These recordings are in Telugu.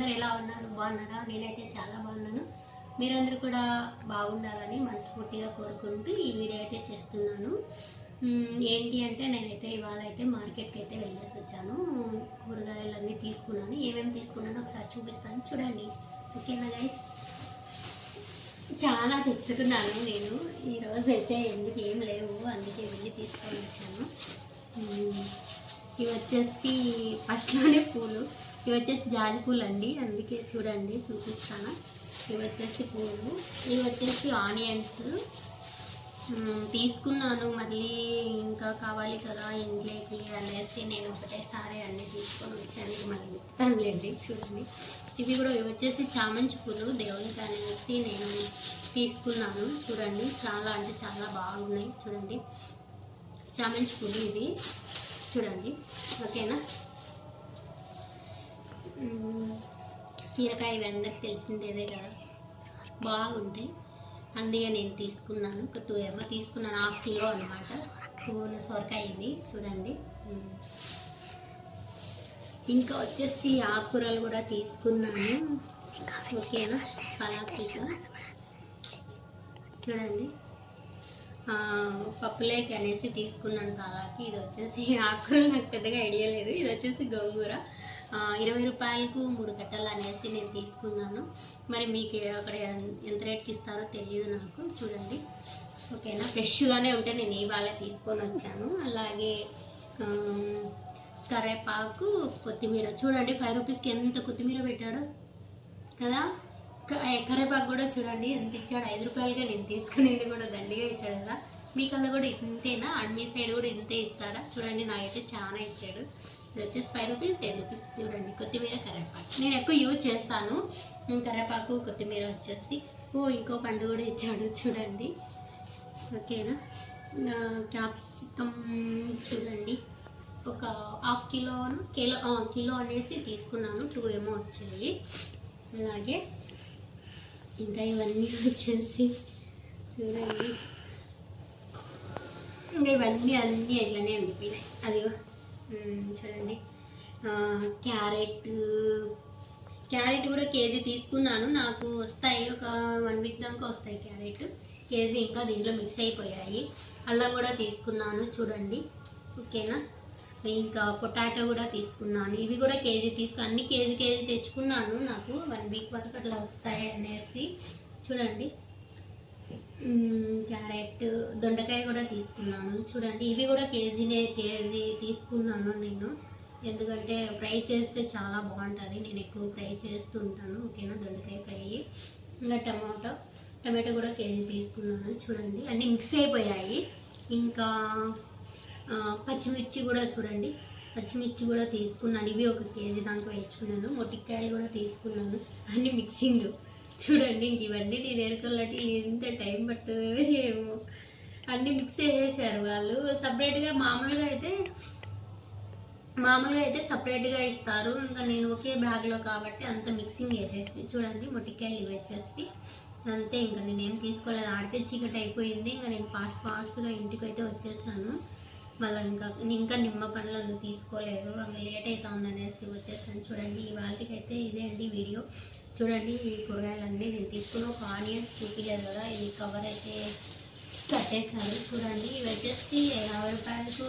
అందరు ఎలా ఉన్నారు? బాగున్నారా? నేనైతే చాలా బాగున్నాను. మీరందరూ కూడా బాగుండాలని మనస్ఫూర్తిగా కోరుకుంటూ ఈ వీడియో అయితే చేస్తున్నాను. ఏంటి అంటే నేనైతే ఇవాళ అయితే మార్కెట్కి అయితే వెళ్ళేసి వచ్చాను. కూరగాయలన్నీ తీసుకున్నాను. ఏమేమి తీసుకున్నానో ఒకసారి చూపిస్తాను. చూడండి. ఓకేనా గైస్ చాలా తెచ్చుకున్నాను నేను. ఈరోజు అయితే ఎందుకు ఏం లేవు. అందుకే వెళ్ళి తీసుకొని వచ్చాను. ఇవి వచ్చేసి ఫస్ట్లోనే పూలు. ఇవి వచ్చేసి జాజి పూలు అండి అందుకే చూడండి చూపిస్తాను. ఇవి వచ్చేసి పూలు ఇవి వచ్చేసి ఆనియన్స్. తీసుకున్నాను. మళ్ళీ ఇంకా కావాలి కదా ఇంట్లోకి అనేసి నేను ఒకటేసారి అన్నీ తీసుకొని వచ్చాను. మళ్ళీ చెప్తానులేండి చూడండి. ఇవి కూడా ఇవి వచ్చేసి చామంతి పూలు. దేవునికి అనేసి నేను తీసుకున్నాను. చూడండి చాలా అంటే చాలా బాగున్నాయి. చూడండి. చామంతి పూలు ఇవి. చూడండి. ఓకేనా? మ్మ్. కీరకాయ ఇవి అందరికి తెలిసిందేదే కదా. బాగుంటాయి అందుకే నేను తీసుకున్నాను. ఒక టూ ఏమో తీసుకున్నాను హాఫ్ కిలో అనమాట పూలు సొరకాయ ఇది. చూడండి. ఇంకా వచ్చేసి ఆకుకూరలు కూడా తీసుకున్నాను. ఓకేనా? పలాకీలు చూడండి. పప్పులేకి అనేసి తీసుకున్నాను కాలాకి ఇది వచ్చేసి ఆకుకూరలు నాకు పెద్దగా ఐడియా లేదు. ఇది వచ్చేసి గోంగూర. ఇరవై రూపాయలకు మూడు కట్టలు అనేసి నేను తీసుకున్నాను. మరి మీకు అక్కడ ఎంత రేట్కి ఇస్తారో తెలియదు నాకు. చూడండి. ఓకేనా? ఫ్రెష్గానే ఉంటే నేను ఇవాళ తీసుకొని వచ్చాను. అలాగే కరేపాకు కొత్తిమీర. చూడండి ఫైవ్ రూపీస్కి ఎంత కొత్తిమీర పెట్టాడో? కదా? కరేపాకు కూడా చూడండి ఎంత ఇచ్చాడు? ఐదు రూపాయలుగా నేను తీసుకునేది కూడా దండిగా ఇచ్చాడు కదా. మీ కల్లా కూడా ఇంతేనా? అండ్ మీ సైడ్ కూడా ఇంతే ఇస్తారా? చూడండి నాకైతే చాలా ఇచ్చాడు. ఇది వచ్చేసి ఫైవ్ రూపీస్ టెన్ రూపీస్ చూడండి కొత్తిమీర కరివేపాకు. నేను ఎక్కువ యూజ్ చేస్తాను. కరివేపాకు కొత్తిమీర వచ్చేసి ఓ ఇంకో పండు కూడా ఇచ్చాడు చూడండి. ఓకేనా? క్యాప్సికమ్ చూడండి. ఒక హాఫ్ కిలోను కిలో కిలో అనేసి తీసుకున్నాను టూ ఏమో వచ్చాయి. అలాగే ఇంకా ఇవన్నీ వచ్చేసి చూడండి. ఇంకా ఇవన్నీ అన్నీ ఇట్లనే ఉండిపోయినాయి. అదిగో. చూడండి క్యారెట్ క్యారెట్ కూడా కేజీ తీసుకున్నాను. నాకు వస్తాయి ఒక వన్ వీక్ దాకా వస్తాయి క్యారెట్. కేజీ ఇంకా దీంట్లో మిక్స్ అయిపోయాయి. అల్లం కూడా తీసుకున్నాను. చూడండి. ఓకేనా? ఇంకా పొటాటో కూడా తీసుకున్నాను. ఇవి కూడా కేజీ తీసుకు అన్ని కేజీ కేజీ తెచ్చుకున్నాను. నాకు వన్ వీక్ వరకు అట్లా వస్తాయి అనేసి. చూడండి. క్యారెట్ దొండకాయ కూడా తీసుకున్నాను. చూడండి ఇవి కూడా కేజీనే కేజీ తీసుకున్నాను నేను. ఎందుకంటే ఫ్రై చేస్తే చాలా బాగుంటుంది. నేను ఎక్కువ ఫ్రై చేస్తూ ఉంటాను. ఓకేనా? దొండకాయ ఫ్రై. ఇంకా టమాటో. టమాటో కూడా కేజీ తీసుకున్నాను. చూడండి అన్నీ మిక్స్ అయిపోయాయి. ఇంకా పచ్చిమిర్చి కూడా చూడండి. పచ్చిమిర్చి కూడా తీసుకున్నాను. ఇవి ఒక కేజీ దాంట్లో వేసుకున్నాను మొట్టికాయలు కూడా తీసుకున్నాను. అన్ని మిక్సింగ్. చూడండి ఇంక ఇవన్నీ నేను ఎరుకల్లటి ఎంత టైం పడుతుందో ఏమో. అన్నీ మిక్స్ చేసేసారు వాళ్ళు. సపరేట్గా మామూలుగా అయితే మామూలుగా అయితే సపరేట్గా ఇస్తారు. ఇంకా నేను ఒకే బ్యాగ్లో కాబట్టి అంత మిక్సింగ్ వేసేసి చూడండి మొట్టికాయలు ఇవి వచ్చేసి. అంతే ఇంకా నేను ఏం తీసుకోలేదు. ఆడితే చీకటి అయిపోయింది. ఇంకా నేను ఫాస్ట్ ఫాస్ట్గా ఇంటికి అయితే వచ్చేసాను. మళ్ళీ ఇంకా ఇంకా నిమ్మ పండ్లు అది తీసుకోలేదు. ఇంకా లేట్ అవుతుంది అనేసి వచ్చేసాను. చూడండి ఈ వాళ్ళకి అయితే ఇదే అండి వీడియో. చూడండి ఈ కూరగాయలన్నీ నేను తీసుకుని ఒక ఆనియన్స్ చూపించలేదు కదా ఇది కవర్ అయితే కట్టేశారు. చూడండి ఇవి వచ్చేసి యాభై రూపాయలకు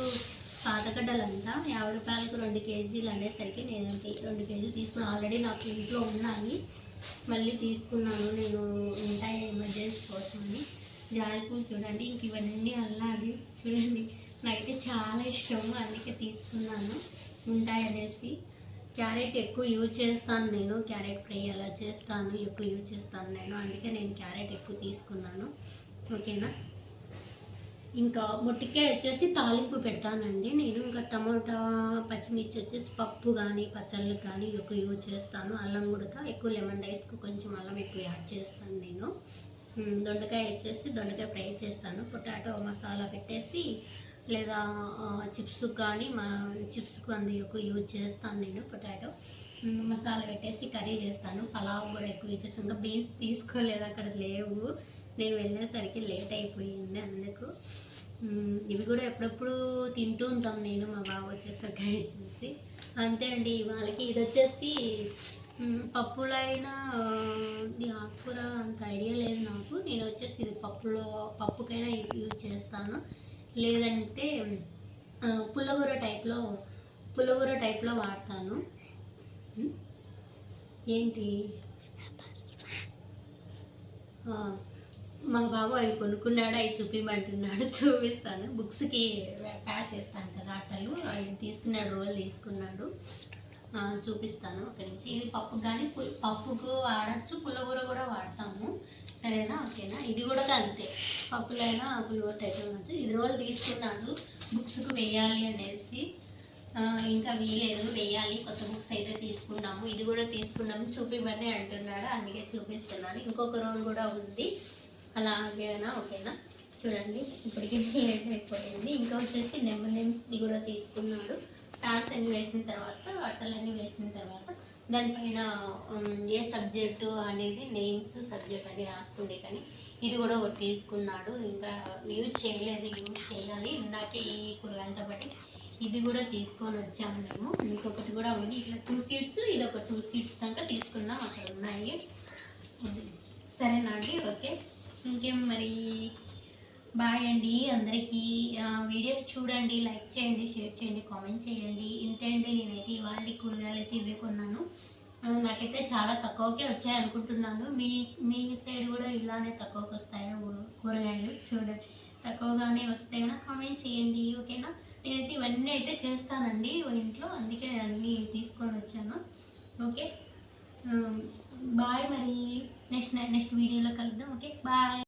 పాతగడ్డలు అంతా యాభై రూపాయలకు రెండు కేజీలు అనేసరికి నేను రెండు కేజీలు తీసుకున్నాను ఆల్రెడీ నాకు ఇంట్లో ఉన్నాయి. మళ్ళీ తీసుకున్నాను. నేను ఉంటాయి ఎమర్జెన్సీ కోసమని. జాజిపూలు చూడండి ఇంక ఇవన్నీ అల్లాలి. చూడండి నాకైతే చాలా ఇష్టము అందుకే తీసుకున్నాను. ఉంటాయి అనేసి క్యారెట్ ఎక్కువ యూజ్ చేస్తాను నేను. క్యారెట్ ఫ్రై అలా చేస్తాను ఎక్కువ యూజ్ చేస్తాను నేను. అందుకే నేను క్యారెట్ ఎక్కువ తీసుకున్నాను. ఓకేనా? ఇంకా మొట్టికాయ వచ్చేసి తాలింపు పెడతానండి. నేను ఇంకా టమాటా పచ్చిమిర్చి వచ్చేసి పప్పు కానీ పచ్చళ్ళు కానీ ఎక్కువ యూజ్ చేస్తాను. అల్లం కూడా ఎక్కువ లెమన్ రైస్కు కొంచెం అల్లం ఎక్కువ యాడ్ చేస్తాను నేను. దొండకాయ వచ్చేసి దొండకాయ ఫ్రై చేస్తాను. పొటాటో మసాలా పెట్టేసి లేదా చిప్స్ కానీ మా చిప్స్కి అందుకు ఎక్కువ యూజ్ చేస్తాను నేను పొటాటో. మసాలా పెట్టేసి కర్రీ చేస్తాను. పలావ్ కూడా ఎక్కువ యూజ్ చేస్తాను. ఇంకా బీన్స్ తీసుకోలేదు అక్కడ లేవు. నేను వెళ్ళేసరికి లేట్ అయిపోయింది అందుకు. ఇవి కూడా ఎప్పుడప్పుడు తింటూ ఉంటాం నేను మా బావ వచ్చేసరికి చూసి. అంతే అండి వాళ్ళకి ఇది వచ్చేసి మ్, పప్పులో అయినా ఆకుకూర అంత ఐడియా లేదు నాకు. నేను వచ్చేసి ఇది పప్పులో పప్పుకైనా యూజ్ చేస్తాను. లేదంటే ఆ, పుల్లగూర టైప్లో పుల్లగూర టైప్లో వాడతాను. ఏంటి? మా బాబు అవి కొనుక్కున్నాడు అవి చూపిమంటున్నాడు చూపిస్తాను. బుక్స్కి ప్యాస్ చేస్తాను కదా అట్టలు అవి తీసుకున్నాడు రోల్ తీసుకున్నాడు. చూపిస్తాను ఒక నిమిషం. ఇది పప్పు కానీ పుల్ పప్పుకు వాడచ్చు పుల్లగూర కూడా వాడతాము. సరేనా? ఓకేనా? ఇది కూడా అంతే. పప్పులైనా ఆకులు టైప్లో ఉంటుంది ఇది రోజు తీసుకున్నాడు. బుక్స్కు వేయాలి అనేసి. ఇంకా వీలేదు. వేయాలి. కొత్త బుక్స్ అయితే తీసుకున్నాము. ఇది కూడా తీసుకున్నాము. చూపిమని అంటున్నాడు. అందుకే చూపిస్తున్నాను. ఇంకొక రోల్ కూడా ఉంది. అలాగేనా? ఓకేనా? చూడండి. ఇప్పటికి లేట్ అయిపోయింది. ఇంకా వచ్చేసి నెమ్మది కూడా తీసుకున్నాడు. టార్స్ అన్ని వేసిన తర్వాత బట్టలన్నీ వేసిన తర్వాత దానిపైన ఏ సబ్జెక్టు అనేది నేమ్స్ సబ్జెక్ట్ అని రాసుకుండే కానీ ఇది కూడా ఒకటి తీసుకున్నాడు. ఇంకా యూజ్ చేయలేదు యూజ్ చేయాలి. ఇందాకే ఈ కూరగాయలతో బట్టి ఇది కూడా తీసుకొని వచ్చాము మేము. ఇంకొకటి కూడా ఉంది. ఇట్లా టూ సీట్స్ ఇది ఒక టూ సీట్స్ దాకా తీసుకున్నాం అక్కడ ఉన్నాయి. సరేనా అండి? ఓకే. ఇంకేం మరి? బాయ్ అండి అందరికీ. వీడియోస్ చూడండి లైక్ చేయండి షేర్ చేయండి కామెంట్ చేయండి. ఇంతండి నేనైతే ఇవాళ కూరగాయలు అయితే ఇవే కొన్నాను. నాకైతే చాలా తక్కువకే వచ్చాయి అనుకుంటున్నాను. మీ మీ సైడ్ కూడా ఇలానే తక్కువకి వస్తాయా కూరగాయలు? చూడండి. తక్కువగానే వస్తే కామెంట్ చేయండి ఓకేనా? నేనైతే ఇవన్నీ అయితే చేస్తానండి ఇంట్లో. అందుకే నేను అన్నీ తీసుకొని వచ్చాను. ఓకే? బాయ్ మరి. నెక్స్ట్ నెక్స్ట్ వీడియోలో కలుద్దాం. ఓకే? బాయ్.